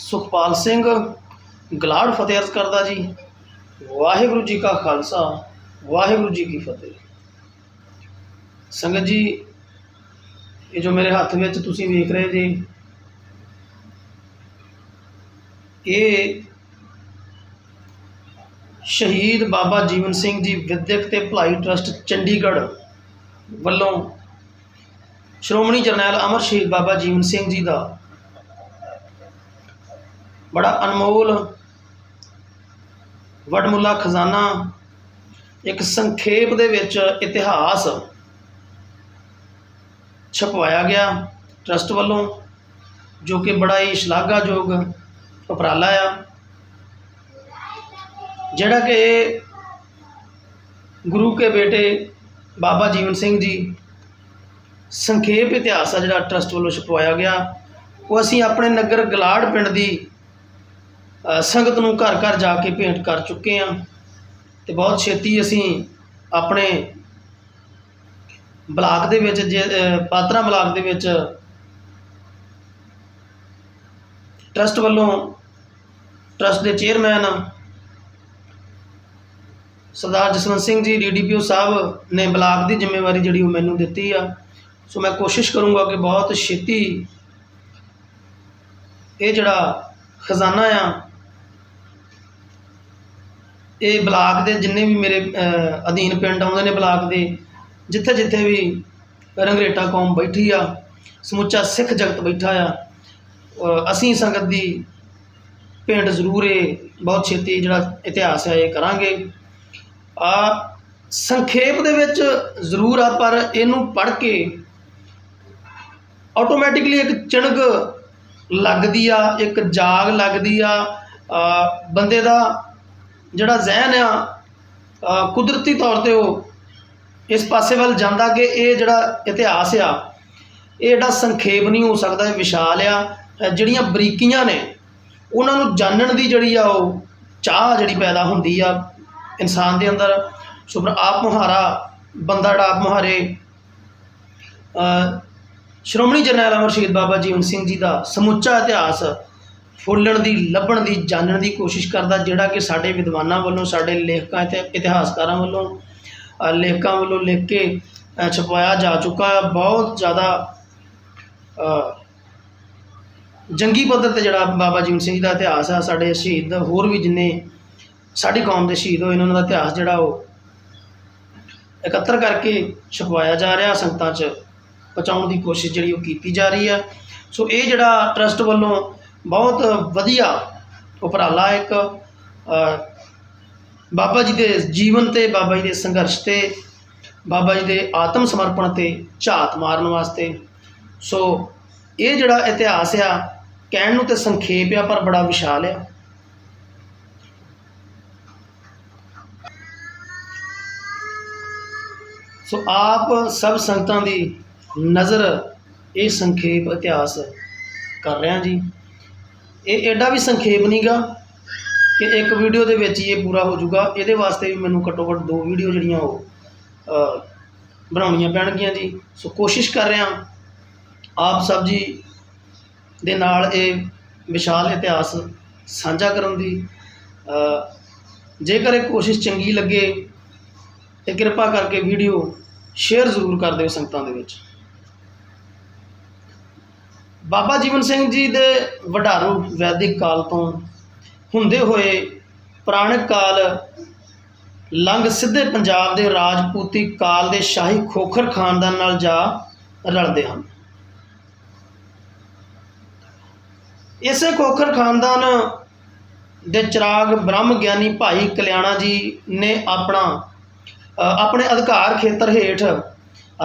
ਸੁਖਪਾਲ ਸਿੰਘ ਗਲਾੜ ਫਤਿਹ ਅਰਜ਼ ਕਰਦਾ ਜੀ। ਵਾਹਿਗੁਰੂ ਜੀ ਕਾ ਖਾਲਸਾ, ਵਾਹਿਗੁਰੂ ਜੀ ਕੀ ਫਤਿਹ। ਸੰਗਤ ਜੀ, ਇਹ ਜੋ ਮੇਰੇ ਹੱਥ ਵਿੱਚ ਤੁਸੀਂ ਵੇਖ ਰਹੇ ਜੀ, ਇਹ ਸ਼ਹੀਦ ਬਾਬਾ ਜੀਵਨ ਸਿੰਘ ਜੀ ਵਿਦਿਅਕ ਤੇ ਭਲਾਈ ਟਰਸਟ ਚੰਡੀਗੜ੍ਹ ਵੱਲੋਂ ਸ਼੍ਰੋਮਣੀ ਜਰਨੈਲ ਅਮਰ ਸ਼ਹੀਦ ਬਾਬਾ ਜੀਵਨ ਸਿੰਘ ਜੀ ਦਾ ਬੜਾ ਅਨਮੋਲ ਵਡਮੁੱਲਾ ਖਜ਼ਾਨਾ, ਇੱਕ ਸੰਖੇਪ ਦੇ ਵਿੱਚ ਇਤਿਹਾਸ ਛਪਵਾਇਆ ਗਿਆ ਟਰਸਟ ਵੱਲੋਂ, ਜੋ ਕਿ ਬੜਾ ਹੀ ਸ਼ਲਾਘਾਯੋਗ ਉਪਰਾਲਾ ਆ। ਜਿਹੜਾ ਕਿ ਗੁਰੂ ਕੇ ਬੇਟੇ ਬਾਬਾ ਜੀਵਨ ਸਿੰਘ ਜੀ ਸੰਖੇਪ ਇਤਿਹਾਸ ਆ ਜਿਹੜਾ ਟਰਸਟ ਵੱਲੋਂ ਛਪਵਾਇਆ ਗਿਆ, ਉਹ ਅਸੀਂ ਆਪਣੇ ਨਗਰ ਗਲਾੜ ਪਿੰਡ ਦੀ ਸੰਗਤ ਨੂੰ ਘਰ ਘਰ ਜਾ ਕੇ ਭੇਂਟ ਕਰ ਚੁੱਕੇ ਹਾਂ ਤੇ ਬਹੁਤ ਛੇਤੀ ਅਸੀਂ ਆਪਣੇ ਬਲਾਕ ਦੇ ਵਿੱਚ ਜੇ ਅ, ਪਾਤਰਾ ਬਲਾਕ ਦੇ ਵਿੱਚ ਟਰਸਟ ਵੱਲੋਂ ਟਰਸਟ ਦੇ ਚੇਅਰਮੈਨ ਸਰਦਾਰ ਜਸਵੰਤ ਸਿੰਘ ਜੀ ਡੀਡੀਪੀਓ ਸਾਹਿਬ ਨੇ ਬਲਾਕ ਦੀ ਜ਼ਿੰਮੇਵਾਰੀ ਜਿਹੜੀ ਉਹ ਮੈਨੂੰ ਦਿੱਤੀ ਆ। ਸੋ ਮੈਂ ਕੋਸ਼ਿਸ਼ ਕਰੂੰਗਾ ਕਿ ਬਹੁਤ ਛੇਤੀ ਇਹ ਜਿਹੜਾ ਖਜ਼ਾਨਾ ਆ ਇਹ ਬਲਾਕ ਦੇ ਜਿੰਨੇ ਵੀ ਮੇਰੇ ਅਧੀਨ ਪਿੰਡ ਆਉਂਦੇ ਨੇ ਬਲਾਕ ਦੇ ਜਿੱਥੇ ਜਿੱਥੇ ਵੀ ਰੰਗਰੇਟਾ ਕੌਮ ਬੈਠੀ ਆ ਸਮੁੱਚਾ ਸਿੱਖ ਜਗਤ ਬੈਠਾ ਆ ਅਸੀਂ ਸੰਗਤ ਦੀ ਪਿੰਡ ਜ਼ਰੂਰ ਇਹ ਬਹੁਤ ਛੇਤੀ ਜਿਹੜਾ ਇਤਿਹਾਸ ਹੈ ਇਹ ਕਰਾਂਗੇ। ਆ ਸੰਖੇਪ ਦੇ ਵਿੱਚ ਜ਼ਰੂਰ ਆ ਪਰ ਇਹਨੂੰ ਪੜ੍ਹ ਕੇ ਆਟੋਮੈਟਿਕਲੀ ਇੱਕ ਚਿਣਗ ਲੱਗਦੀ ਆ ਇੱਕ ਜਾਗ ਲੱਗਦੀ ਆ, ਬੰਦੇ ਦਾ ਜਿਹੜਾ ਜ਼ਿਹਨ ਆ ਕੁਦਰਤੀ ਤੌਰ ਤੇ ਉਹ ਇਸ ਪਾਸੇ ਵੱਲ ਜਾਂਦਾ ਕਿ ਇਹ ਜਿਹੜਾ ਇਤਿਹਾਸ ਆ, ਇਹ ਜਿਹੜਾ ਸੰਖੇਪ ਨਹੀਂ ਹੋ ਸਕਦਾ, ਇਹ ਵਿਸ਼ਾਲ ਆ ਜਿਹੜੀਆਂ ਬਰੀਕੀਆਂ ਨੇ, ਉਹਨਾਂ ਨੂੰ ਜਾਣਨ ਦੀ ਜਿਹੜੀ ਆ ਉਹ ਚਾਹ ਜਿਹੜੀ ਪੈਦਾ ਹੁੰਦੀ ਆ ਇਨਸਾਨ ਦੇ ਅੰਦਰ। ਸੁਪਰ, ਆਪ ਮੁਹਾਰਾ, ਬੰਦਾ ਜਿਹੜਾ ਆਪ ਮੁਹਾਰੇ ਸ਼੍ਰੋਮਣੀ ਜਰਨੈਲ ਅਮਰ ਸ਼ਹੀਦ ਬਾਬਾ ਜੀਵਨ ਸਿੰਘ ਜੀ ਦਾ ਸਮੁੱਚਾ ਇਤਿਹਾਸ ਫੁੱਲਣ ਦੀ ਲੱਭਣ ਦੀ ਜਾਣਨ ਦੀ ਕੋਸ਼ਿਸ਼ ਕਰਦਾ ਜਿਹੜਾ ਕਿ ਸਾਡੇ ਵਿਦਵਾਨਾਂ ਵੱਲੋਂ ਸਾਡੇ ਲੇਖਕਾਂ ਤੇ ਇਤਿਹਾਸਕਾਰਾਂ ਵੱਲੋਂ ਲੇਖਕਾਂ ਵੱਲੋਂ ਲਿਖ ਕੇ ਅ, ਛਪਵਾਇਆ ਜਾ ਚੁੱਕਾ ਹੈ। ਬਹੁਤ ਜ਼ਿਆਦਾ ਜੰਗੀ ਪੱਧਰ ਤੇ ਜਿਹੜਾ ਬਾਬਾ ਜੀਵਨ ਸਿੰਘ ਜੀ ਦਾ ਇਤਿਹਾਸ ਆ ਸਾਡੇ ਸ਼ਹੀਦ ਹੋਰ ਵੀ ਜਿੰਨੇ ਸਾਡੀ ਕੌਮ ਦੇ ਸ਼ਹੀਦ ਹੋਏ ਨੇ ਉਹਨਾਂ ਦਾ ਇਤਿਹਾਸ ਜਿਹੜਾ ਉਹ ਇਕੱਤਰ ਕਰਕੇ ਛਪਵਾਇਆ ਜਾ ਰਿਹਾ ਸੰਗਤਾਂ 'ਚ ਪਹੁੰਚਾਉਣ ਦੀ ਕੋਸ਼ਿਸ਼ ਜਿਹੜੀ ਉਹ ਕੀਤੀ ਜਾ ਰਹੀ ਹੈ। ਸੋ ਇਹ ਜਿਹੜਾ ਟਰਸਟ ਵੱਲੋਂ ਬਹੁਤ ਵਧੀਆ ਉਪਰਾਲਾ ਇੱਕ ਬਾਬਾ ਜੀ ਦੇ ਜੀਵਨ ਤੇ, ਬਾਬਾ ਜੀ ਦੇ ਸੰਘਰਸ਼ ਤੇ, ਬਾਬਾ ਜੀ ਦੇ ਆਤਮ ਸਮਰਪਣ ਤੇ ਝਾਤ ਮਾਰਨ ਵਾਸਤੇ। ਸੋ ਇਹ ਜਿਹੜਾ ਇਤਿਹਾਸ ਆ, ਕਹਿਣ ਨੂੰ ਤੇ ਸੰਖੇਪ ਆ, ਪਰ ਬੜਾ ਵਿਸ਼ਾਲ ਆ। ਸੋ ਆਪ ਸਭ ਸੰਗਤਾਂ ਦੀ ਨਜ਼ਰ ਇਹ ਸੰਖੇਪ ਇਤਿਹਾਸ ਕਰ ਰਿਹਾ ਜੀ। ਇਹ ਐਡਾ ਵੀ ਸੰਖੇਪ ਨਹੀਂਗਾ ਕਿ ਇੱਕ ਵੀਡੀਓ ਦੇ ਵਿੱਚ ਹੀ ਇਹ ਪੂਰਾ ਹੋ ਜਾਊਗਾ। ਇਹਦੇ ਵਾਸਤੇ ਵੀ ਮੈਨੂੰ ਘੱਟੋ ਘੱਟ ਦੋ ਵੀਡੀਓ ਜਿਹੜੀਆਂ ਉਹ ਬਣਾਉਣੀਆਂ ਪੈਣਗੀਆਂ ਜੀ। ਸੋ ਕੋਸ਼ਿਸ਼ ਕਰ ਰਿਹਾ ਆਪ ਸਭ ਜੀ ਦੇ ਨਾਲ ਇਹ ਵਿਸ਼ਾਲ ਇਤਿਹਾਸ ਸਾਂਝਾ ਕਰਨ ਦੀ। ਜੇਕਰ ਇਹ ਕੋਸ਼ਿਸ਼ ਚੰਗੀ ਲੱਗੇ ਤੇ ਕਿਰਪਾ ਕਰਕੇ ਵੀਡੀਓ ਸ਼ੇਅਰ ਜ਼ਰੂਰ ਕਰ ਦਿਓ ਸੰਗਤਾਂ ਦੇ ਵਿੱਚ। ਬਾਬਾ ਜੀਵਨ ਸਿੰਘ ਜੀ ਦੇ ਵਡਾਰੂ ਵੈਦਿਕ ਕਾਲ ਤੋਂ ਹੁੰਦੇ ਹੋਏ ਪੁਰਾਣਿਕ ਕਾਲ ਲੰਘ ਸਿੱਧੇ ਪੰਜਾਬ ਦੇ ਰਾਜਪੂਤੀ ਕਾਲ ਦੇ ਸ਼ਾਹੀ ਖੋਖਰ ਖਾਨਦਾਨ ਨਾਲ ਜਾ ਰਲਦੇ ਹਨ। ਇਸੇ ਖੋਖਰ ਖਾਨਦਾਨ ਦੇ ਚਿਰਾਗ ਬ੍ਰਹਮ ਗਿਆਨੀ ਭਾਈ ਕਲਿਆਣਾ ਜੀ ਨੇ ਆਪਣਾ ਆਪਣੇ ਅਧਿਕਾਰ ਖੇਤਰ ਹੇਠ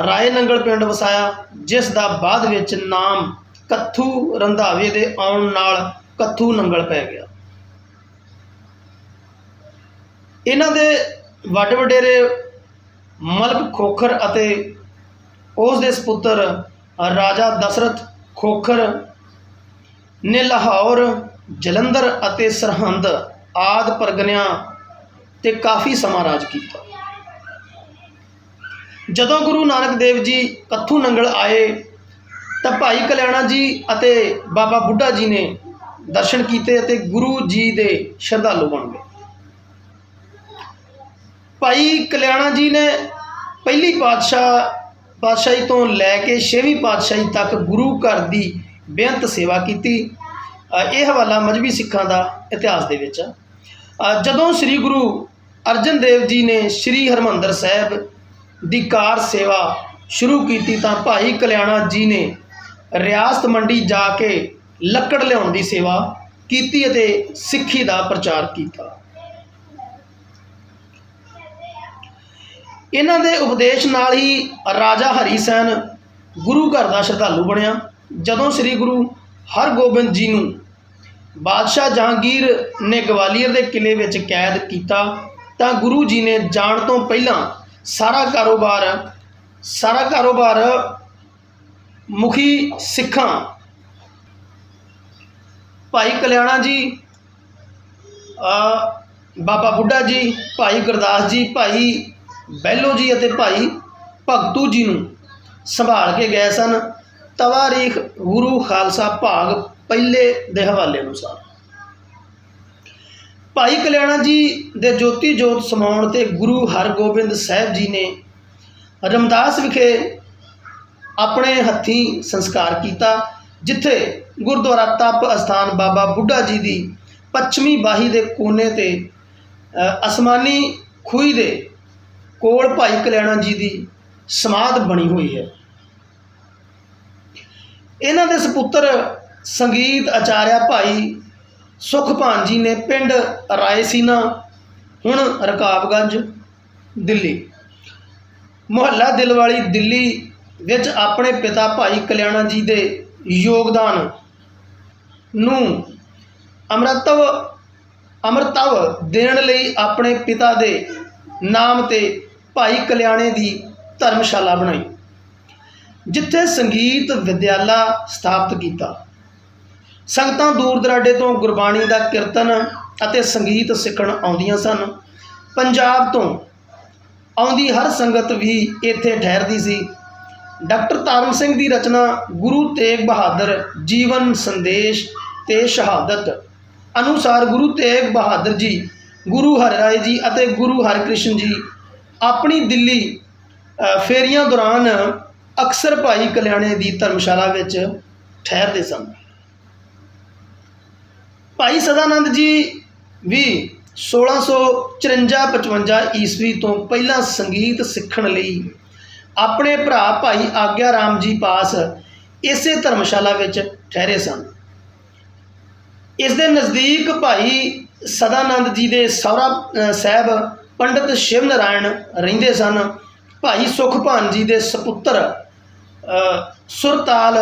ਰਾਏ ਨੰਗਲ ਪਿੰਡ ਵਸਾਇਆ, ਜਿਸ ਦਾ ਬਾਅਦ ਵਿੱਚ ਨਾਮ ਕੱਥੂ ਰੰਧਾਵੇ ਦੇ ਆਉਣ ਨਾਲ ਕੱਥੂ ਨੰਗਲ ਪੈ ਗਿਆ। ਇਹਨਾਂ ਦੇ ਵੱਡ ਵਡੇਰੇ ਮਲਕ ਖੋਖਰ ਅਤੇ ਉਸ ਦੇ ਸੁਪੁੱਤਰ ਰਾਜਾ ਦਸ਼ਰਥ ਖੋਖਰ ਨੇ ਲਾਹੌਰ, ਜਲੰਧਰ ਅਤੇ ਸਰਹੰਦ ਆਦ ਪਰਗਨਿਆਂ ਤੇ ਕਾਫੀ ਸਮਾਂ ਰਾਜ ਕੀਤਾ। ਜਦੋਂ ਗੁਰੂ ਨਾਨਕ ਦੇਵ ਜੀ ਕੱਥੂ ਨੰਗਲ ਆਏ ਤਾਂ ਭਾਈ ਕਲਿਆਣਾ ਜੀ ਅਤੇ ਬਾਬਾ ਬੁੱਢਾ ਜੀ ਨੇ ਦਰਸ਼ਨ ਕੀਤੇ ਅਤੇ ਗੁਰੂ ਜੀ ਦੇ ਸ਼ਰਧਾਲੂ ਬਣ ਗਏ ਭਾਈ ਕਲਿਆਣਾ ਜੀ ਨੇ ਪਹਿਲੀ ਪਾਤਸ਼ਾਹ, ਪਾਤਸ਼ਾਹੀ ਤੋਂ ਲੈ ਕੇ ਛੇਵੀਂ ਪਾਤਸ਼ਾਹੀ ਤੱਕ ਗੁਰੂ ਘਰ ਦੀ ਬੇਅੰਤ ਸੇਵਾ ਕੀਤੀ ਇਹ ਹਵਾਲਾ ਮਜਬੀ ਸਿੱਖਾਂ ਦਾ ਇਤਿਹਾਸ ਦੇ ਵਿੱਚ ਆ। ਜਦੋਂ ਸ੍ਰੀ ਗੁਰੂ ਅਰਜਨ ਦੇਵ ਜੀ ਨੇ ਸ੍ਰੀ ਹਰਮੰਦਰ ਸਾਹਿਬ ਦੀ ਕਾਰ ਸੇਵਾ ਸ਼ੁਰੂ ਕੀਤੀ ਤਾਂ ਭਾਈ ਕਲਿਆਣਾ ਜੀ ਨੇ ਰਿਆਸਤ ਮੰਡੀ ਜਾ ਕੇ ਲੱਕੜ ਲਿਆਉਣ ਦੀ ਸੇਵਾ ਕੀਤੀ ਅਤੇ ਸਿੱਖੀ ਦਾ ਪ੍ਰਚਾਰ ਕੀਤਾ। ਇਹਨਾਂ ਦੇ ਉਪਦੇਸ਼ ਨਾਲ ਹੀ ਰਾਜਾ ਹਰੀ ਸੈਨ ਗੁਰੂ ਘਰ ਦਾ ਸ਼ਰਧਾਲੂ ਬਣਿਆ। ਜਦੋਂ ਸ੍ਰੀ ਗੁਰੂ ਹਰਗੋਬਿੰਦ ਜੀ ਨੂੰ ਬਾਦਸ਼ਾਹ ਜਹਾਂਗੀਰ ਨੇ ਗਵਾਲੀਅਰ ਦੇ ਕਿਲੇ ਵਿੱਚ ਕੈਦ ਕੀਤਾ, ਤਾਂ ਗੁਰੂ ਜੀ ਨੇ ਜਾਣ ਤੋਂ ਪਹਿਲਾਂ ਸਾਰਾ ਕਾਰੋਬਾਰ ਸਾਰਾ ਕਾਰੋਬਾਰ ਮੁਖੀ ਸਿੱਖਾਂ। ਭਾਈ ਕਲਿਆਣਾ ਜੀ ਬਾਬਾ ਬੁੱਢਾ ਜੀ, ਭਾਈ ਗੁਰਦਾਸ ਜੀ, ਭਾਈ ਬਹਿਲੋ ਜੀ ਅਤੇ ਭਾਈ ਭਗਤੂ ਜੀ ਨੂੰ ਸੰਭਾਲ ਕੇ ਗਏ ਸਨ। ਤਵਾਰੀਖ ਗੁਰੂ ਖਾਲਸਾ ਭਾਗ ਪਹਿਲੇ ਦੇ ਹਵਾਲੇ ਅਨੁਸਾਰ। ਭਾਈ ਕਲਿਆਣਾ ਜੀ ਦੇ ਜੋਤੀ ਜੋਤ ਸਮਾਉਣ ਤੇ ਗੁਰੂ ਹਰਗੋਬਿੰਦ ਸਾਹਿਬ ਜੀ ਨੇ ਰਮਦਾਸ ਵਿਖੇ ਆਪਣੇ ਹੱਥੀਂ ਸੰਸਕਾਰ ਕੀਤਾ, ਜਿੱਥੇ ਗੁਰਦੁਆਰਾ ਤਪ ਅਸਥਾਨ ਬਾਬਾ ਬੁੱਢਾ ਜੀ ਦੀ ਪੱਛਮੀ ਬਾਹੀ ਦੇ ਕੋਨੇ ਤੇ ਅਸਮਾਨੀ ਖੂਹੀ ਦੇ ਕੋਲ ਭਾਈ ਕਲਿਆਣਾ ਜੀ ਦੀ ਸਮਾਧ ਬਣੀ ਹੋਈ ਹੈ। ਇਹਨਾਂ ਦੇ ਸੁਪੁੱਤਰ ਸੰਗੀਤ ਆਚਾਰਿਆ ਭਾਈ ਸੁਖਪਾਨ ਜੀ ਨੇ ਪਿੰਡ ਰਾਏਸੀਨਾ, ਹੁਣ ਰਕਾਬਗੰਜ, ਦਿੱਲੀ। ਮੁਹੱਲਾ ਦਿਲਵਾਲੀ ਦਿੱਲੀ ਵਿੱਚ ਆਪਣੇ ਪਿਤਾ ਭਾਈ ਕਲਿਆਣਾ ਜੀ ਦੇ ਯੋਗਦਾਨ ਨੂੰ ਅੰਮ੍ਰਿਤਵ ਅੰਮ੍ਰਿਤਵ ਦੇਣ ਲਈ ਆਪਣੇ ਪਿਤਾ ਦੇ ਨਾਮ ਤੇ ਭਾਈ ਕਲਿਆਣੇ ਦੀ ਧਰਮਸ਼ਾਲਾ ਬਣਾਈ, ਜਿੱਥੇ ਸੰਗੀਤ ਵਿਦਿਆਲਾ ਸਥਾਪਿਤ ਕੀਤਾ। ਸੰਗਤਾਂ ਦੂਰ ਦਰਾਡੇ ਤੋਂ ਗੁਰਬਾਣੀ ਦਾ ਕੀਰਤਨ ਅਤੇ ਸੰਗੀਤ ਸਿੱਖਣ ਆਉਂਦੀਆਂ ਸਨ। ਪੰਜਾਬ ਤੋਂ ਆਉਂਦੀ ਹਰ ਸੰਗਤ ਵੀ ਇੱਥੇ ਠਹਿਰਦੀ ਸੀ। ਡਾਕਟਰ ਤਾਰਨ ਸਿੰਘ ਦੀ ਰਚਨਾ ਗੁਰੂ ਤੇਗ ਬਹਾਦਰ ਜੀਵਨ ਸੰਦੇਸ਼ ਤੇ ਸ਼ਹਾਦਤ। ਅਨੁਸਾਰ ਗੁਰੂ ਤੇਗ ਬਹਾਦਰ ਜੀ, ਗੁਰੂ ਹਰਿਰਾਏ ਜੀ ਅਤੇ ਗੁਰੂ ਹਰਿਕ੍ਰਿਸ਼ਨ ਜੀ ਆਪਣੀ ਦਿੱਲੀ ਫੇਰੀਆਂ ਦੌਰਾਨ ਅਕਸਰ ਭਾਈ ਕਲਿਆਣੇ ਦੀ ਧਰਮਸ਼ਾਲਾ ਵਿੱਚ ਠਹਿਰਦੇ ਸਨ। ਭਾਈ ਸਦਾਨੰਦ ਜੀ ਵੀ 1654-55 ਈਸਵੀ ਤੋਂ ਪਹਿਲਾਂ ਸੰਗੀਤ ਸਿੱਖਣ ਲਈ ਆਪਣੇ ਭਰਾ ਭਾਈ ਆਗਿਆ ਰਾਮ ਜੀ ਪਾਸ ਇਸੇ ਧਰਮਸ਼ਾਲਾ ਵਿੱਚ ਠਹਿਰੇ ਸਨ। ਇਸ ਦੇ ਨਜ਼ਦੀਕ ਭਾਈ ਸਦਾਨੰਦ ਜੀ ਦੇ ਸਹੁਰਾ ਸਾਹਿਬ ਪੰਡਿਤ ਸ਼ਿਵ ਨਾਰਾਇਣ ਰਹਿੰਦੇ ਸਨ। ਭਾਈ ਸੁਖਭਾਨ ਜੀ ਦੇ ਸੁਪੁੱਤਰ ਸੁਰਤਾਲ,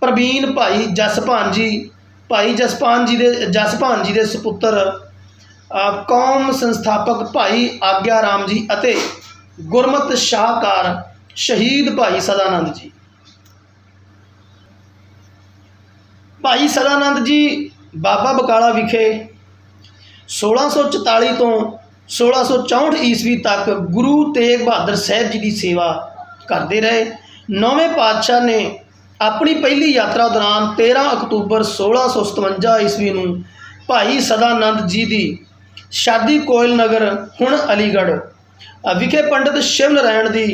ਪ੍ਰਵੀਨ ਭਾਈ ਜਸਭਾਨ ਜੀ, ਭਾਈ ਜਸਪਾਨ ਜੀ ਦੇ, ਜਸਭਾਨ ਜੀ ਦੇ ਸੁਪੁੱਤਰ ਕੌਮ ਸੰਸਥਾਪਕ ਭਾਈ ਆਗਿਆ ਰਾਮ ਜੀ ਅਤੇ ਗੁਰਮਤ ਸ਼ਾਹਕਾਰ ਸ਼ਹੀਦ ਭਾਈ ਸਦਾਨੰਦ ਜੀ। ਭਾਈ ਸਦਾਨੰਦ ਜੀ ਬਾਬਾ ਬਕਾਲਾ ਵਿਖੇ 1644 ਤੋਂ 1664 ਈਸਵੀ ਤੱਕ ਗੁਰੂ ਤੇਗ ਬਹਾਦਰ ਸਾਹਿਬ ਜੀ ਦੀ ਸੇਵਾ ਕਰਦੇ ਰਹੇ। ਨੌਵੇਂ ਪਾਤਸ਼ਾਹ ਨੇ ਆਪਣੀ ਪਹਿਲੀ ਯਾਤਰਾ ਦੌਰਾਨ 13 ਅਕਤੂਬਰ 1657 ਈਸਵੀ ਨੂੰ ਭਾਈ ਸਦਾਨੰਦ ਜੀ ਦੀ ਸ਼ਾਦੀ ਕੋਇਲ ਨਗਰ, ਹੁਣ ਅਲੀਗੜ੍ਹ ਵਿਖੇ ਪੰਡਿਤ ਸ਼ਿਵ ਨਾਰਾਇਣ ਦੀ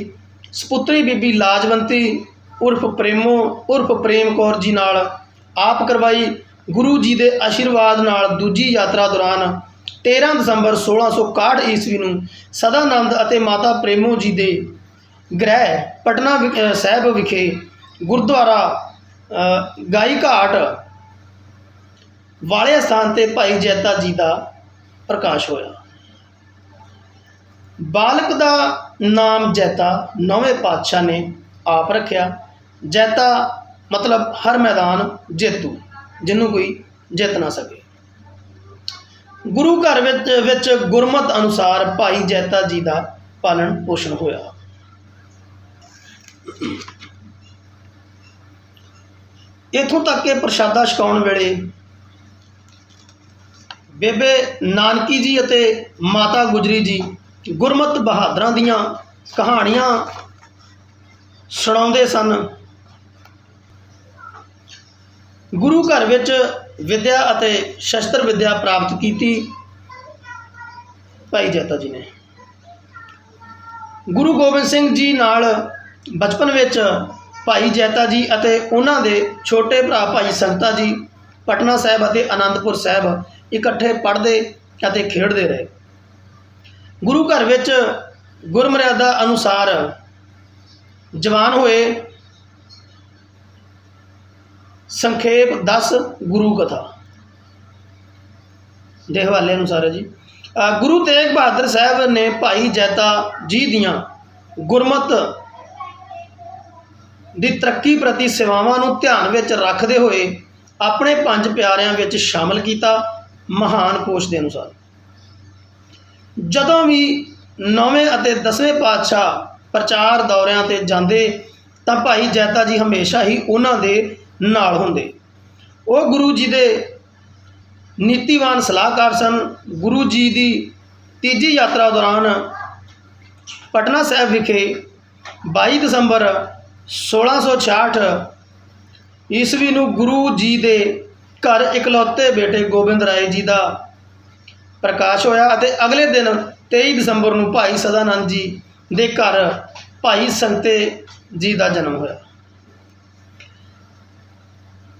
ਸਪੁੱਤਰੀ ਬੀਬੀ ਲਾਜਵੰਤੀ ਉਰਫ ਪ੍ਰੇਮੋ ਉਰਫ ਪ੍ਰੇਮ ਕੌਰ ਜੀ ਨਾਲ ਆਪ ਕਰਵਾਈ ਗੁਰੂ ਜੀ ਦੇ ਆਸ਼ੀਰਵਾਦ ਨਾਲ ਦੂਜੀ ਯਾਤਰਾ ਦੌਰਾਨ 13 ਦਸੰਬਰ 1661 ਈਸਵੀ ਨੂੰ ਸਦਾਨੰਦ ਅਤੇ ਮਾਤਾ ਪ੍ਰੇਮੋ ਜੀ ਦੇ ਗ੍ਰਹਿ ਪਟਨਾ ਵਿ- ਸਾਹਿਬ ਵਿਖੇ ਗੁਰਦੁਆਰਾ ਅ, ਗਾਈ ਘਾਟ ਵਾਲੇ ਸਥਾਨ ਤੇ ਭਾਈ ਜੈਤਾ ਜੀ ਦਾ ਪ੍ਰਕਾਸ਼ ਹੋਇਆ। ਬਾਲਕ ਦਾ ਨਾਮ ਜੈਤਾ ਨੌਵੇਂ ਪਾਤਸ਼ਾਹ ਨੇ ਆਪ ਰੱਖਿਆ। ਜੈਤਾ ਮਤਲਬ ਹਰ ਮੈਦਾਨ ਜੇਤੂ ਜਿਹਨੂੰ ਕੋਈ ਜਿੱਤ ਨਾ ਸਕੇ। ਗੁਰੂ ਘਰ ਵਿੱਚ ਵਿੱਚ ਗੁਰਮਤ ਅਨੁਸਾਰ ਭਾਈ ਜੈਤਾ ਜੀ ਦਾ ਪਾਲਣ ਪੋਸ਼ਣ ਹੋਇਆ। ਇਥੋਂ ਤੱਕ ਕਿ ਪ੍ਰਸ਼ਾਦਾ ਛਕਾਉਣ ਵੇਲੇ ਬੇਬੇ ਨਾਨਕੀ ਜੀ ਅਤੇ ਮਾਤਾ ਗੁਜਰੀ ਜੀ ਗੁਰਮਤ ਬਹਾਦਰਾਂ ਦੀਆਂ ਕਹਾਣੀਆਂ ਸੁਣਾਉਂਦੇ ਸਨ। ਗੁਰੂ ਘਰ ਵਿੱਚ ਵਿਦਿਆ ਅਤੇ ਸ਼ਸਤਰ ਵਿਦਿਆ ਪ੍ਰਾਪਤ ਕੀਤੀ ਭਾਈ ਜੈਤਾ ਜੀ ਨੇ। ਗੁਰੂ ਗੋਬਿੰਦ ਸਿੰਘ ਜੀ ਨਾਲ ਬਚਪਨ ਵਿੱਚ ਭਾਈ ਜੈਤਾ ਜੀ ਅਤੇ ਉਹਨਾਂ ਦੇ ਛੋਟੇ ਭਰਾ ਭਾਈ ਸੰਤਾ ਜੀ ਪਟਨਾ ਸਾਹਿਬ ਅਤੇ ਆਨੰਦਪੁਰ ਸਾਹਿਬ ਇਕੱਠੇ ਪੜ੍ਹਦੇ ਅਤੇ ਖੇਡਦੇ ਰਹੇ। ਗੁਰੂ ਘਰ ਵਿੱਚ ਗੁਰਮਰਿਆਦਾ ਅਨੁਸਾਰ ਜਵਾਨ ਹੋਏ ਸੰਖੇਪ 10 ਗੁਰੂ ਕਥਾ ਦੇ ਹਵਾਲੇ ਅਨੁਸਾਰ ਹੈ ਜੀ। ਗੁਰੂ ਤੇਗ ਬਹਾਦਰ ਸਾਹਿਬ ਨੇ ਭਾਈ ਜੈਤਾ ਜੀ ਦੀਆਂ ਗੁਰਮਤ ਦੀ ਤਰੱਕੀ ਪ੍ਰਤੀ ਸੇਵਾਵਾਂ ਨੂੰ ਧਿਆਨ ਵਿੱਚ ਰੱਖਦੇ ਹੋਏ ਆਪਣੇ ਪੰਜ ਪਿਆਰਿਆਂ ਵਿੱਚ ਸ਼ਾਮਲ ਕੀਤਾ ਮਹਾਨ ਕੋਸ਼ ਦੇ ਅਨੁਸਾਰ। ਜਦੋਂ ਵੀ ਨੌਵੇਂ ਅਤੇ ਦਸਵੇਂ ਪਾਤਸ਼ਾਹ ਪ੍ਰਚਾਰ ਦੌਰਿਆਂ ਤੇ ਜਾਂਦੇ, ਤਾਂ ਭਾਈ ਜੈਤਾ ਜੀ ਹਮੇਸ਼ਾ ਹੀ ਉਹਨਾਂ ਦੇ ਨਾਲ ਹੁੰਦੇ। ਉਹ ਗੁਰੂ ਜੀ ਦੇ ਨੀਤੀਵਾਨ ਸਲਾਹਕਾਰ ਸਨ। ਗੁਰੂ ਜੀ ਦੀ ਤੀਜੀ ਯਾਤਰਾ ਦੌਰਾਨ ਪਟਨਾ ਸਾਹਿਬ ਵਿਖੇ 22 ਦਸੰਬਰ 1666 ਈਸਵੀ ਨੂੰ ਗੁਰੂ ਜੀ ਦੇ ਘਰ ਇਕਲੌਤੇ ਬੇਟੇ ਗੋਬਿੰਦ ਰਾਏ ਜੀ ਦਾ ਪ੍ਰਕਾਸ਼ ਹੋਇਆ ਅਤੇ ਅਗਲੇ ਦਿਨ 23 ਦਸੰਬਰ ਨੂੰ ਭਾਈ ਸਦਾਨੰਦ ਜੀ ਦੇ ਘਰ ਭਾਈ ਸੰਤੇ ਜੀ ਦਾ ਜਨਮ ਹੋਇਆ।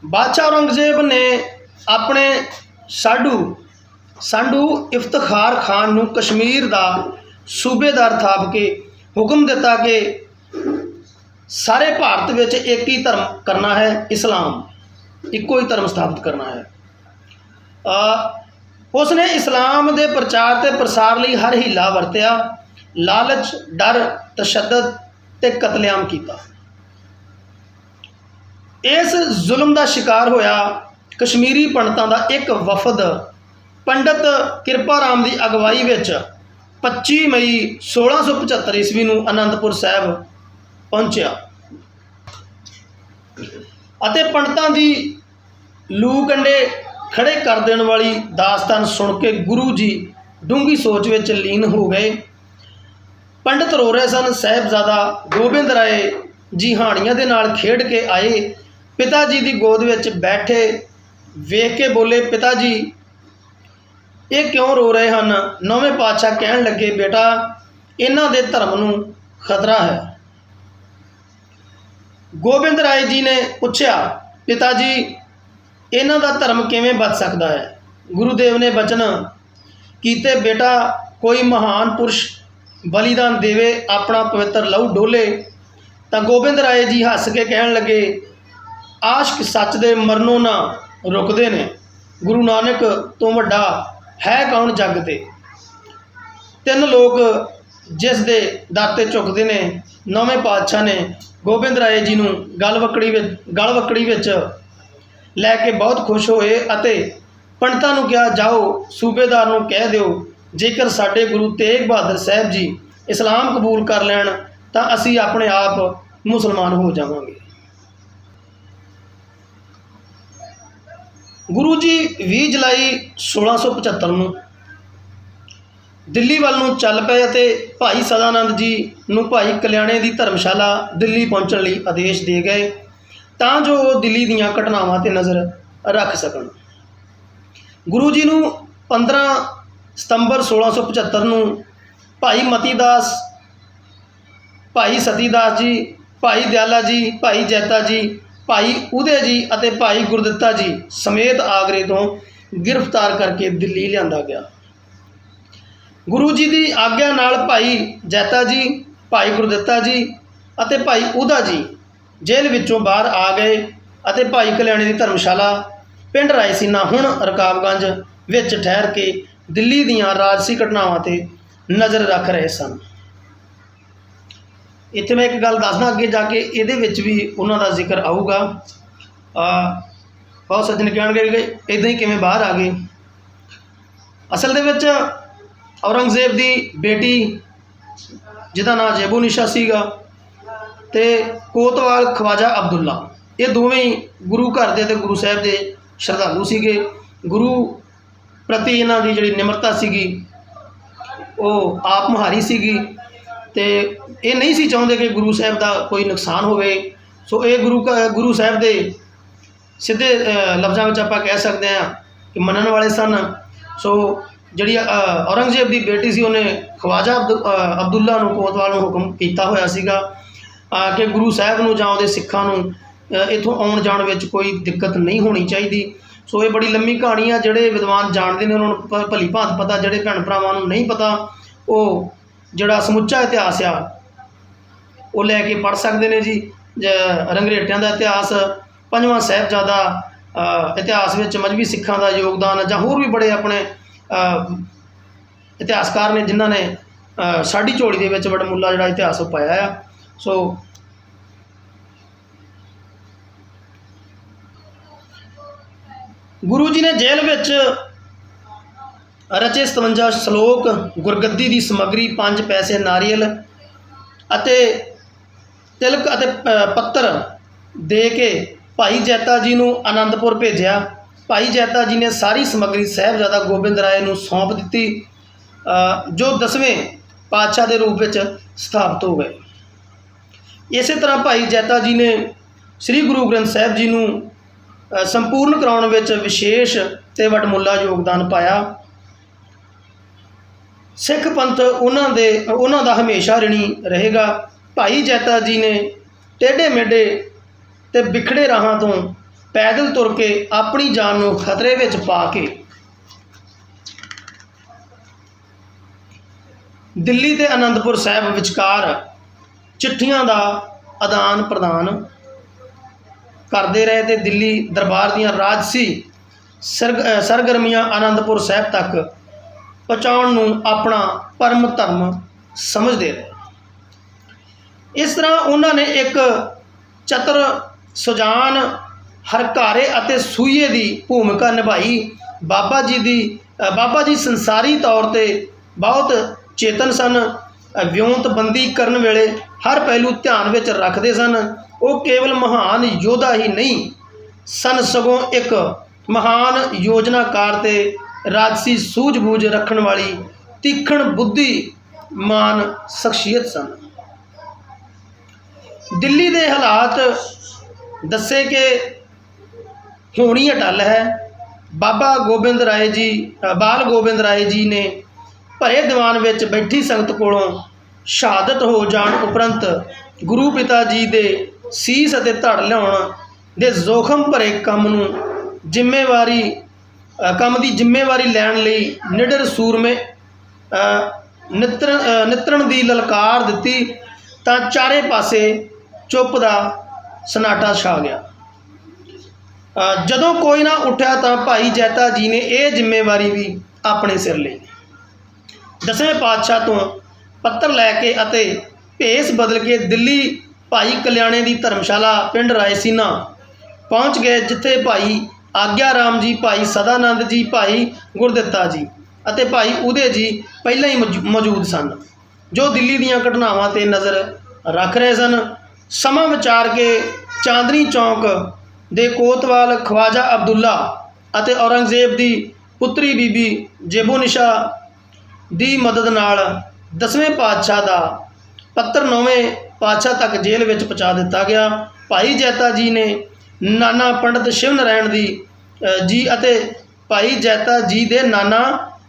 ਬਾਦਸ਼ਾਹ ਔਰੰਗਜ਼ੇਬ ਨੇ ਆਪਣੇ ਸਾਡੂ ਸਾਡੂ ਇਫਤਖਾਰ ਖਾਨ ਨੂੰ ਕਸ਼ਮੀਰ ਦਾ ਸੂਬੇਦਾਰ ਥਾਪ ਕੇ ਹੁਕਮ ਦਿੱਤਾ ਕਿ ਸਾਰੇ ਭਾਰਤ ਵਿੱਚ ਇੱਕ ਹੀ ਧਰਮ ਕਰਨਾ ਹੈ, ਇਸਲਾਮ ਇੱਕੋ ਹੀ ਧਰਮ ਸਥਾਪਿਤ ਕਰਨਾ ਹੈ। ਅ ਉਸ ਨੇ ਇਸਲਾਮ ਦੇ ਪ੍ਰਚਾਰ ਤੇ ਪ੍ਰਸਾਰ ਲਈ ਹਰ ਹੀਲਾ ਵਰਤਿਆ, ਲਾਲਚ, ਡਰ, ਤਸ਼ੱਦਦ ਤੇ ਕਤਲੇਆਮ ਕੀਤਾ। ਇਸ ਜ਼ੁਲਮ ਦਾ ਸ਼ਿਕਾਰ ਹੋਇਆ ਕਸ਼ਮੀਰੀ ਪੰਡਤਾਂ ਦਾ ਇੱਕ ਵਫਦ, ਪੰਡਤ ਕਿਰਪਾ ਰਾਮ ਦੀ ਅਗਵਾਈ ਵਿੱਚ 25 ਮਈ 1675 ਈਸਵੀ ਨੂੰ ਅਨੰਦਪੁਰ ਸਾਹਿਬ ਪਹੁੰਚਿਆ। ਅਤੇ ਪੰਡਤਾਂ ਦੀ ਲੂ ਕੰਡੇ ਖੜੇ ਕਰ ਦੇਣ ਵਾਲੀ ਦਾਸਤਾਨ ਸੁਣ ਕੇ ਗੁਰੂ ਜੀ ਡੂੰਗੀ ਸੋਚ ਵਿੱਚ ਲੀਨ ਹੋ ਗਏ। ਪੰਡਤ ਰੋ ਰਹੇ ਸਨ, ਸਾਹਿਬਜ਼ਾਦਾ ਗੋਬਿੰਦ ਰਾਏ ਜੀ ਹਾਣੀਆਂ ਦੇ ਨਾਲ ਖੇਡ ਕੇ ਆਏ। ਪਿਤਾ ਜੀ ਦੀ ਗੋਦ ਵਿੱਚ ਬੈਠੇ ਵੇਖ ਕੇ ਬੋਲੇ, ਪਿਤਾ ਜੀ, ਇਹ ਕਿਉਂ ਰੋ ਰਹੇ ਹਨ? ਨੌਵੇਂ ਪਾਤਸ਼ਾਹ ਕਹਿਣ ਲੱਗੇ, ਬੇਟਾ, ਇਹਨਾਂ ਦੇ ਧਰਮ ਨੂੰ ਖਤਰਾ ਹੈ। ਗੋਬਿੰਦ ਰਾਏ ਜੀ ਨੇ ਪੁੱਛਿਆ, ਪਿਤਾ ਜੀ ਇਹਨਾਂ ਦਾ ਧਰਮ ਕਿਵੇਂ ਬਚ ਸਕਦਾ ਹੈ? ਗੁਰੂਦੇਵ ਨੇ ਬਚਨ ਕੀਤੇ, ਬੇਟਾ, ਕੋਈ ਮਹਾਨ ਪੁਰਸ਼ ਬਲੀਦਾਨ ਦੇਵੇ, ਆਪਣਾ ਪਵਿੱਤਰ ਲਹੂ ਡੋਲੇ। ਤਾਂ ਗੋਬਿੰਦ ਰਾਏ ਜੀ ਹੱਸ ਕੇ ਕਹਿਣ ਲੱਗੇ, ਆਸ਼ਕ ਸੱਚ ਦੇ ਮਰਨੋਂ ਨਾ ਰੁਕਦੇ ਨੇ। ਗੁਰੂ ਨਾਨਕ ਤੋਂ ਵੱਡਾ ਹੈ ਕੌਣ ਜੱਗ ਤੇ? ਤਿੰਨ ਲੋਕ ਜਿਸ ਦੇ ਦਾਤੇ ਝੁਕਦੇ ਨੇ, ਨੌਵੇਂ ਪਾਤਸ਼ਾਹ ਨੇ। ਗੋਬਿੰਦ ਰਾਏ ਜੀ ਨੂੰ ਗਲਵਕੜੀ ਵਿੱਚ ਗਲਵਕੜੀ ਵਿੱਚ ਲੈ ਕੇ ਬਹੁਤ ਖੁਸ਼ ਹੋਏ ਅਤੇ ਪੰਡਤਾਂ ਨੂੰ ਕਿਹਾ, ਜਾਓ, ਸੂਬੇਦਾਰ ਨੂੰ ਕਹਿ ਦਿਓ, ਜੇਕਰ ਸਾਡੇ ਗੁਰੂ ਤੇਗ ਬਹਾਦਰ ਸਾਹਿਬ ਜੀ ਇਸਲਾਮ ਕਬੂਲ ਕਰ ਲੈਣ, ਤਾਂ ਅਸੀਂ ਆਪਣੇ ਆਪ ਮੁਸਲਮਾਨ ਹੋ ਜਾਵਾਂਗੇ। ਗੁਰੂ ਜੀ 20 ਜੁਲਾਈ 1675 ਨੂੰ ਦਿੱਲੀ ਵੱਲ ਨੂੰ ਚੱਲ ਪਏ ਅਤੇ ਭਾਈ ਸਦਾਨੰਦ ਜੀ ਨੂੰ ਭਾਈ ਕਲਿਆਣੇ ਦੀ ਧਰਮਸ਼ਾਲਾ ਦਿੱਲੀ ਪਹੁੰਚਣ ਲਈ ਆਦੇਸ਼ ਦੇ ਗਏ। ਤਾਂ ਜੋ ਉਹ ਦਿੱਲੀ ਦੀਆਂ ਘਟਨਾਵਾਂ ਤੇ ਨਜ਼ਰ ਰੱਖ ਸਕਣ। ਗੁਰੂ ਜੀ ਨੂੰ 15 ਸਤੰਬਰ 1675 ਨੂੰ ਭਾਈ ਮਤੀ ਦਾਸ ਭਾਈ ਸਤੀਦਾਸ ਜੀ, ਭਾਈ ਦਿਆਲਾ ਜੀ, ਭਾਈ ਜੈਤਾ ਜੀ, ਭਾਈ ਉਦੇ ਜੀ ਅਤੇ ਭਾਈ ਗੁਰਦਿੱਤਾ ਜੀ ਸਮੇਤ ਆਗਰੇ ਤੋਂ ਗ੍ਰਿਫਤਾਰ ਕਰਕੇ ਦਿੱਲੀ ਲਿਆਂਦਾ ਗਿਆ। ਗੁਰੂ ਜੀ ਦੀ ਆਗਿਆ ਨਾਲ ਭਾਈ ਜੈਤਾ ਜੀ, ਭਾਈ ਗੁਰਦਿੱਤਾ ਜੀ ਅਤੇ ਭਾਈ ਉਦਾ ਜੀ ਜੇਲ੍ਹ ਵਿੱਚੋਂ ਬਾਹਰ ਆ ਗਏ ਅਤੇ ਭਾਈ ਕਲਿਆਣੇ ਦੀ ਧਰਮਸ਼ਾਲਾ ਪਿੰਡ ਰਾਇਸੀਨਾ ਹੁਣ ਰਕਾਬਗੰਜ ਵਿੱਚ ਠਹਿਰ ਕੇ ਦਿੱਲੀ ਦੀਆਂ ਰਾਜਸੀ ਘਟਨਾਵਾਂ ਤੇ ਨਜ਼ਰ ਰੱਖ ਰਹੇ ਸਨ। ਇੱਥੇ ਮੈਂ ਇੱਕ ਗੱਲ ਦੱਸਦਾ ਅੱਗੇ ਜਾ ਕੇ ਇਹਦੇ ਵਿੱਚ ਵੀ ਉਹਨਾਂ ਦਾ ਜ਼ਿਕਰ ਆਊਗਾ। ਆ, ਬਹੁਤ ਸੱਜਣ ਕਹਿਣਗੇ ਕਿ ਇਦਾਂ ਹੀ ਕਿਵੇਂ ਬਾਹਰ ਆ ਗਏ। ਅਸਲ ਦੇ ਵਿੱਚ ਔਰੰਗਜ਼ੇਬ ਦੀ ਬੇਟੀ, ਜਿਹਦਾ ਨਾਮ ਜੈਬੂ ਨਿਸ਼ਾ ਸੀਗਾ ਤੇ ਕੋਤਵਾਲ ਖਵਾਜਾ ਅਬਦੁੱਲਾ। ਇਹ ਦੋਵੇਂ ਹੀ ਗੁਰੂ ਘਰ ਦੇ ਤੇ ਗੁਰੂ ਸਾਹਿਬ ਦੇ ਸ਼ਰਧਾਲੂ ਸੀਗੇ। ਗੁਰੂ ਪ੍ਰਤੀ ਇਹਨਾਂ ਦੀ ਜਿਹੜੀ ਨਿਮਰਤਾ ਸੀਗੀ, ਉਹ ਆਪ ਮੁਹਾਰੀ ਸੀਗੀ ਤੇ ਇਹ ਨਹੀਂ ਸੀ ਚਾਹੁੰਦੇ ਕਿ ਗੁਰੂ ਸਾਹਿਬ ਦਾ ਕੋਈ ਨੁਕਸਾਨ ਹੋਵੇ। ਸੋ ਇਹ ਗੁਰੂ ਘ- ਗੁਰੂ ਸਾਹਿਬ ਦੇ ਸਿੱਧੇ ਲਫ਼ਜ਼ਾਂ ਵਿੱਚ ਆਪਾਂ ਕਹਿ ਸਕਦੇ ਹਾਂ ਕਿ ਮੰਨਣ ਵਾਲੇ ਸਨ। ਸੋ ਜਿਹੜੀ ਔਰੰਗਜ਼ੇਬ ਦੀ ਬੇਟੀ ਸੀ, ਉਹਨੇ ਖਵਾਜਾ ਅਬਦੁ- ਅਬਦੁੱਲਾ ਨੂੰ ਕੋਤਵਾਲ ਨੂੰ ਹੁਕਮ ਕੀਤਾ ਹੋਇਆ ਸੀਗਾ। ਅ, ਕਿ ਗੁਰੂ ਸਾਹਿਬ ਨੂੰ ਜਾਂ ਉਹਦੇ ਸਿੱਖਾਂ ਨੂੰ ਅ, ਇੱਥੋਂ ਆਉਣ ਜਾਣ ਵਿੱਚ ਕੋਈ ਦਿੱਕਤ ਨਹੀਂ ਹੋਣੀ ਚਾਹੀਦੀ। ਸੋ ਇਹ ਬੜੀ ਲੰਮੀ ਕਹਾਣੀ ਆ ਜਿਹੜੇ ਵਿਦਵਾਨ ਜਾਣਦੇ ਨੇ ਉਹਨਾਂ ਨੂੰ ਭਲੀ ਭਾਂਤ ਪਤਾ ਜਿਹੜੇ ਭੈਣ ਭਰਾਵਾਂ ਨੂੰ ਨਹੀਂ ਪਤਾ ਉਹ ਜਿਹੜਾ ਸਮੁੱਚਾ ਇਤਿਹਾਸ ਆ ਉਹ ਲੈ ਕੇ ਪੜ ਸਕਦੇ ਨੇ ਜੀ। ਰੰਗਰੇਟਿਆਂ ਦਾ ਇਤਿਹਾਸ ਪੰਜਵਾਂ ਸਾਹਿਬਜ਼ਾਦਾ ਇਤਿਹਾਸ ਵਿੱਚ ਮਜਬੀ ਸਿੱਖਾਂ ਦਾ ਯੋਗਦਾਨ ਜਾਂ ਹੋਰ ਵੀ ਬੜੇ ਆਪਣੇ ਇਤਿਹਾਸਕਾਰ ਨੇ ਜਿਨ੍ਹਾਂ ਨੇ ਸਾਡੀ ਝੋਲੀ ਦੇ ਵਿੱਚ ਵਡਮੁੱਲਾ ਜਿਹੜਾ ਇਤਿਹਾਸ ਉਹ ਪਾਇਆ ਆ। ਸੋ ਗੁਰੂ ਜੀ ਨੇ ਜੇਲ੍ਹ ਵਿੱਚ ਰਚੇ 57 ਸ਼ਲੋਕ, ਗੁਰਗੱਦੀ ਦੀ ਸਮੱਗਰੀ 5 ਪੈਸੇ, ਨਾਰੀਅਲ ਅਤੇ ਤਿਲਕ ਅਤੇ ਪੱਤਰ ਦੇ ਕੇ ਭਾਈ ਜੈਤਾ ਜੀ ਨੂੰ ਆਨੰਦਪੁਰ ਭੇਜਿਆ। ਭਾਈ ਜੈਤਾ ਜੀ ਨੇ ਸਾਰੀ ਸਮੱਗਰੀ ਸਾਹਿਬਜ਼ਾਦਾ ਗੋਬਿੰਦ ਰਾਏ ਨੂੰ ਸੌਂਪ ਦਿੱਤੀ ਜੋ ਦਸਵੇਂ ਪਾਤਸ਼ਾਹ ਦੇ ਰੂਪ ਵਿੱਚ ਸਥਾਪਿਤ ਹੋ ਗਏ। ਇਸੇ ਤਰ੍ਹਾਂ ਭਾਈ ਜੈਤਾ ਜੀ ਨੇ ਸ੍ਰੀ ਗੁਰੂ ਗ੍ਰੰਥ ਸਾਹਿਬ ਜੀ ਨੂੰ ਸੰਪੂਰਨ ਕਰਾਉਣ ਵਿੱਚ ਵਿਸ਼ੇਸ਼ ਤੇ ਵਡਮੁੱਲਾ ਯੋਗਦਾਨ ਪਾਇਆ। ਸਿੱਖ ਪੰਥ ਉਹਨਾਂ ਦੇ, ਉਹਨਾਂ ਦਾ ਹਮੇਸ਼ਾ ਰਿਣੀ ਰਹੇਗਾ। ਭਾਈ ਜੈਤਾ ਜੀ ਨੇ ਟੇਢੇ ਮੇਢੇ ਤੇ ਵਿਖੜੇ ਰਾਹਾਂ ਤੋਂ ਪੈਦਲ ਤੁਰ ਕੇ ਆਪਣੀ ਜਾਨ ਨੂੰ ਖਤਰੇ ਵਿੱਚ ਪਾ ਕੇ ਦਿੱਲੀ ਤੇ ਅਨੰਦਪੁਰ ਸਾਹਿਬ ਵਿਚਕਾਰ ਚਿੱਠੀਆਂ ਦਾ ਆਦਾਨ ਪ੍ਰਦਾਨ ਕਰਦੇ ਰਹੇ ਤੇ ਦਿੱਲੀ ਦਰਬਾਰ ਦੀਆਂ ਰਾਜਸੀ ਸਰਗ ਸਰਗਰਮੀਆਂ ਆਨੰਦਪੁਰ ਸਾਹਿਬ ਤੱਕ ਪਹੁੰਚਾਉਣ ਨੂੰ ਆਪਣਾ ਪਰਮ ਧਰਮ ਸਮਝਦੇ ਰਹੇ। ਇਸ ਤਰ੍ਹਾਂ ਉਹਨਾਂ ਨੇ ਇੱਕ ਚਤਰ ਸੁਜਾਨ, ਹਰਕਾਰੇ ਅਤੇ ਸੂਈਏ ਦੀ ਭੂਮਿਕਾ ਨਿਭਾਈ। ਬਾਬਾ ਜੀ ਦੀ ਬਾਬਾ ਜੀ ਸੰਸਾਰੀ ਤੌਰ ਤੇ ਬਹੁਤ ਚੇਤਨ ਸਨ। ਵਿਉਂਤਬੰਦੀ ਕਰਨ ਵੇਲੇ ਹਰ ਪਹਿਲੂ ਧਿਆਨ ਵਿੱਚ ਰੱਖਦੇ ਸਨ। ਉਹ ਕੇਵਲ ਮਹਾਨ ਯੋਧਾ ਹੀ ਨਹੀਂ, ਸਨ ਸਗੋਂ ਇੱਕ ਮਹਾਨ ਯੋਜਨਾਕਾਰ ਤੇ ਰਾਜਸੀ ਸੂਝ-ਬੂਝ ਰੱਖਣ ਵਾਲੀ ਤੀਖਣ ਬੁੱਧੀ ਮਾਨ ਸ਼ਖਸੀਅਤ ਸਨ। ਦਿੱਲੀ ਦੇ ਹਾਲਾਤ ਦੱਸੇ ਕਿ ਹੋਣੀ ਅਟਲ ਹੈ। ਬਾਬਾ ਗੋਬਿੰਦ ਰਾਏ ਜੀ ਬਾਲ ਗੋਬਿੰਦ ਰਾਏ ਜੀ ਨੇ ਭਰੇ ਦੀਵਾਨ ਵਿੱਚ ਬੈਠੀ ਸੰਗਤ ਕੋਲੋਂ ਸ਼ਹਾਦਤ ਹੋ ਜਾਣ ਉਪਰੰਤ ਗੁਰੂ ਪਿਤਾ ਜੀ ਦੇ ਸੀਸ ਅਤੇ ਧੜ ਲਿਆਉਣ ਦੇ ਜ਼ੋਖਮ ਭਰੇ ਕੰਮ ਨੂੰ ਜ਼ਿੰਮੇਵਾਰੀ ਕੰਮ ਦੀ ਜ਼ਿੰਮੇਵਾਰੀ ਲੈਣ ਲਈ ਨਿਡਰ ਸੂਰਮੇ ਅ, ਨਿਤਰ ਅ, ਦੀ ਲਲਕਾਰ ਦਿੱਤੀ ਤਾਂ ਚਾਰੇ ਪਾਸੇ ਚੁੱਪ ਦਾ ਸਨਾਟਾ ਛਾ ਗਿਆ। ਜਦੋਂ ਕੋਈ ਨਾ ਉੱਠਿਆ ਤਾਂ ਭਾਈ ਜੈਤਾ ਜੀ ਨੇ ਇਹ ਜ਼ਿੰਮੇਵਾਰੀ ਵੀ ਆਪਣੇ ਸਿਰ ਲਈ। ਦਸਵੇਂ ਪਾਤਸ਼ਾਹ ਤੋਂ ਪੱਤਰ ਲੈ ਕੇ ਅਤੇ ਭੇਸ ਬਦਲ ਕੇ ਦਿੱਲੀ ਭਾਈ ਕਲਿਆਣੇ ਦੀ ਧਰਮਸ਼ਾਲਾ ਪਿੰਡ ਰਾਏਸੀਨਾ ਪਹੁੰਚ ਗਏ, ਜਿੱਥੇ ਭਾਈ ਆਗਿਆ ਰਾਮ ਜੀ, ਭਾਈ ਸਦਾਨੰਦ ਜੀ, ਭਾਈ ਗੁਰਦਿੱਤਾ ਜੀ ਅਤੇ ਭਾਈ ਉਦੇ ਜੀ ਪਹਿਲਾਂ ਹੀ ਮੌਜੂ- ਮੌਜੂਦ ਸਨ, ਜੋ ਦਿੱਲੀ ਦੀਆਂ ਘਟਨਾਵਾਂ ਤੇ ਨਜ਼ਰ ਰੱਖ ਰਹੇ ਸਨ। ਸਮਾਂ ਵਿਚਾਰ ਕੇ ਚਾਂਦਨੀ ਚੌਂਕ ਦੇ ਕੋਤਵਾਲ ਖਵਾਜਾ ਅਬਦੁੱਲਾ ਅਤੇ ਔਰੰਗਜ਼ੇਬ ਦੀ ਪੁੱਤਰੀ ਬੀਬੀ ਜੇਬੋ ਨਿਸ਼ਾ ਦੀ ਮਦਦ ਨਾਲ ਦਸਵੇਂ ਪਾਤਸ਼ਾਹ ਦਾ ਪੱਤਰ ਨੌਵੇਂ ਪਾਤਸ਼ਾਹ ਤੱਕ ਜੇਲ੍ਹ ਵਿੱਚ ਪਹੁੰਚਾ ਦਿੱਤਾ ਗਿਆ। ਭਾਈ ਜੈਤਾ ਜੀ ਨੇ ਨਾਨਾ ਪੰਡਤ ਸ਼ਿਵ ਨਾਰਾਇਣ ਦੀ ਜੀ ਅਤੇ ਭਾਈ ਜੈਤਾ ਜੀ ਦੇ ਨਾਨਾ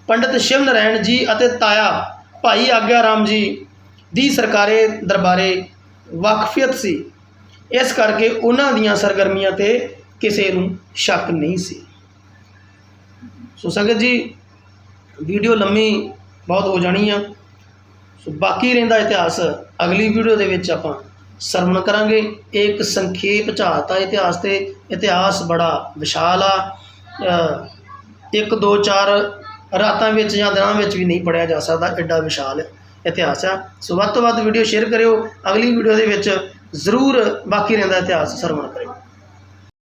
ਪੰਡਤ ਸ਼ਿਵ ਨਾਰਾਇਣ ਜੀ ਅਤੇ ਤਾਇਆ ਭਾਈ ਆਗਿਆ ਰਾਮ ਜੀ ਦੀ ਸਰਕਾਰੇ ਦਰਬਾਰੇ ਵਾਕਫੀਅਤ ਸੀ। ਇਸ ਕਰਕੇ ਉਹਨਾਂ ਦੀਆਂ ਸਰਗਰਮੀਆਂ ਤੇ ਕਿਸੇ ਨੂੰ ਸ਼ੱਕ ਨਹੀਂ ਸੀ। ਸੋ ਸੰਗਤ ਜੀ, ਵੀਡੀਓ ਲੰਮੀ ਬਹੁਤ ਹੋ ਜਾਣੀ ਆ। ਸੋ ਬਾਕੀ ਰਹਿੰਦਾ ਇਤਿਹਾਸ। ਅਗਲੀ ਵੀਡੀਓ ਦੇ ਵਿੱਚ ਆਪਾਂ ਸਰਵਣ ਕਰਾਂਗੇ। ਇਹ ਇੱਕ ਸੰਖੇਪ ਝਾਤ ਆ ਇਤਿਹਾਸ ਤੇ। ਇਤਿਹਾਸ ਬੜਾ ਵਿਸ਼ਾਲ ਆ। ਇੱਕ, ਦੋ, ਚਾਰ ਰਾਤਾਂ ਵਿੱਚ ਜਾਂ ਦਿਨਾਂ ਵਿੱਚ ਵੀ ਨਹੀਂ ਪੜਿਆ ਜਾ ਸਕਦਾ। ਐਡਾ ਵਿਸ਼ਾਲ ਇਤਿਹਾਸ ਆ। ਸੋ ਵੱਧ ਤੋਂ ਵੱਧ ਵੀਡੀਓ ਸ਼ੇਅਰ ਕਰਿਓ। ਅਗਲੀ ਵੀਡੀਓ ਦੇ ਵਿੱਚ ਜ਼ਰੂਰ ਬਾਕੀ ਰਹਿੰਦਾ ਇਤਿਹਾਸ ਸਰਵਣ ਕਰਿਓ।